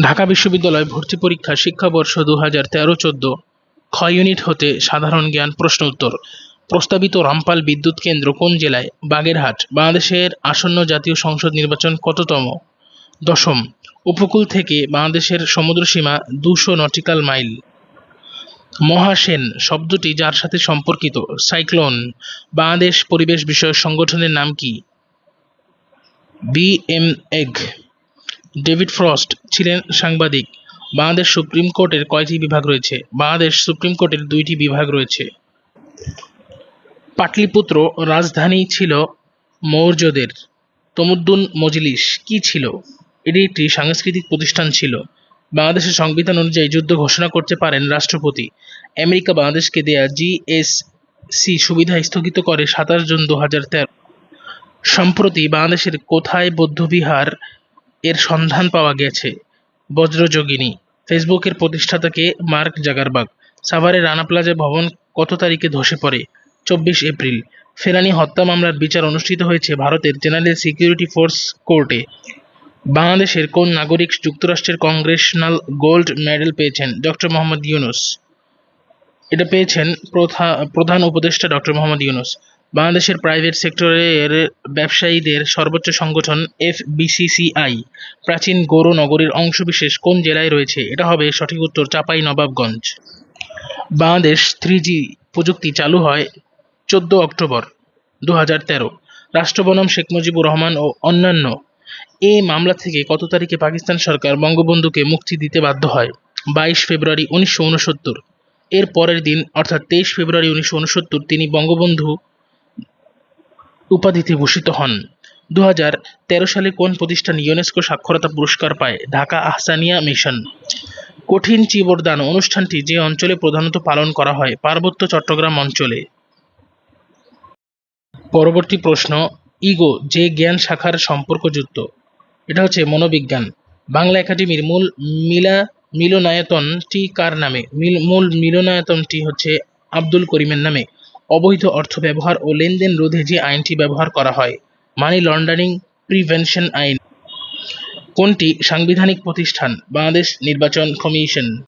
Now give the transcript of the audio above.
ঢাকা বিশ্ববিদ্যালয় ভর্তি পরীক্ষা শিক্ষাবর্ষ দু হাজার তেরো চোদ্দ খ ইউনিট হতে সাধারণ জ্ঞান প্রশ্ন উত্তর। প্রস্তাবিত রামপাল বিদ্যুৎ কেন্দ্র কোন জেলায়? বাগেরহাট। বাংলাদেশের আসন্ন জাতীয় সংসদ নির্বাচন কততম? দশম, উপকূল থেকে বাংলাদেশের সমুদ্রসীমা দুশো নটিক্যাল মাইল। মহাসেন শব্দটি যার সাথে সম্পর্কিত? সাইক্লোন, বাংলাদেশ পরিবেশ বিষয়ক সংগঠনের নাম কি? বিএমএগ ডেভিড ফ্রস্ট ছিলেন সাংবাদিক। বাংলাদেশ সুপ্রিম কোর্টের কয়টি বিভাগ রয়েছে? বাংলাদেশ সুপ্রিম কোর্টের দুইটি বিভাগ রয়েছে। পাটলিপুত্র রাজধানী ছিল মৌর্যদের। তমুদ্দুন মজলিস কি ছিল? এটি একটি সাংস্কৃতিক প্রতিষ্ঠান ছিল। বাংলাদেশের সংবিধান অনুযায়ী যুদ্ধ ঘোষণা করতে পারেন রাষ্ট্রপতি। আমেরিকা বাংলাদেশকে দেয়া জিএসসি সুবিধা স্থগিত করে সাতাশ জুন দু হাজার তেরো। সম্প্রতি বাংলাদেশের কোথায় বৌদ্ধবিহার এর সন্ধান পাওয়া গেছে। বজ্রযোগিনী, ফেসবুকের প্রতিষ্ঠাতাকে মার্ক জাগারবাগ সাভারের রানা প্লাজা ভবন কত তারিখে ধসে পড়ে? চব্বিশ এপ্রিল, ফেলানি হত্যা মামলার বিচার অনুষ্ঠিত হয়েছে ভারতের জেনারেল সিকিউরিটি ফোর্স কোর্টে। বাংলাদেশের কোন নাগরিক যুক্তরাষ্ট্রের কংগ্রেশনাল গোল্ড মেডেল পেয়েছেন? ডক্টর মোহাম্মদ ইউনুস। এটা পেয়েছেন প্রধা- প্রধান উপদেষ্টা ডক্টর মোহাম্মদ ইউনুস। বাংলাদেশের প্রাইভেট সেক্টরের ব্যবসায়ীদের সর্বোচ্চ সংগঠন এফবিসিসিআই প্রাচীন গৌর নগরীর অংশবিশেষ কোন জেলায় রয়েছে? এটা হবে সঠিক উত্তর চাপাই নবাবগঞ্জ বাংলাদেশ থ্রি প্রযুক্তি চালু হয় চোদ্দ অক্টোবর দু হাজার তেরো। রাষ্ট্র বনাম শেখ মুজিবুর রহমান ও অন্যান্য। এ মামলা থেকে কত তারিখে পাকিস্তান সরকার বঙ্গবন্ধুকে মুক্তি দিতে বাধ্য হয়? বাইশ ফেব্রুয়ারি উনিশশো উনসত্তর। এর পরের দিন, অর্থাৎ তেইশ ফেব্রুয়ারি উনিশশো উনসত্তর, তিনি বঙ্গবন্ধু উপাধিতে ভূষিত হন। দু হাজার তেরো সালে কোন প্রতিষ্ঠান ইউনেস্কো সাক্ষরতা পুরস্কার পায়? ঢাকা আহসানিয়া মিশন। কঠিন চিবরদান অনুষ্ঠানটি যে অঞ্চলে প্রধানত পালন করা হয়, পার্বত্য চট্টগ্রাম অঞ্চলে। পরবর্তী প্রশ্ন, ইগো, যে জ্ঞান শাখার সম্পর্কযুক্ত। এটা হচ্ছে মনোবিজ্ঞান। বাংলা একাডেমির মূল মিলা মিলনায়তনটি কার নামে? মিল- মূল মিলনায়তনটি হচ্ছে আব্দুল করিমের নামে। অবৈধ অর্থ ব্যবহার ও লেনদেন রোধে যে আইনটি ব্যবহার করা হয় মানি লন্ডারিং প্রিভেনশন আইন। কোনটি সাংবিধানিক প্রতিষ্ঠান, বাংলাদেশ নির্বাচন কমিশন?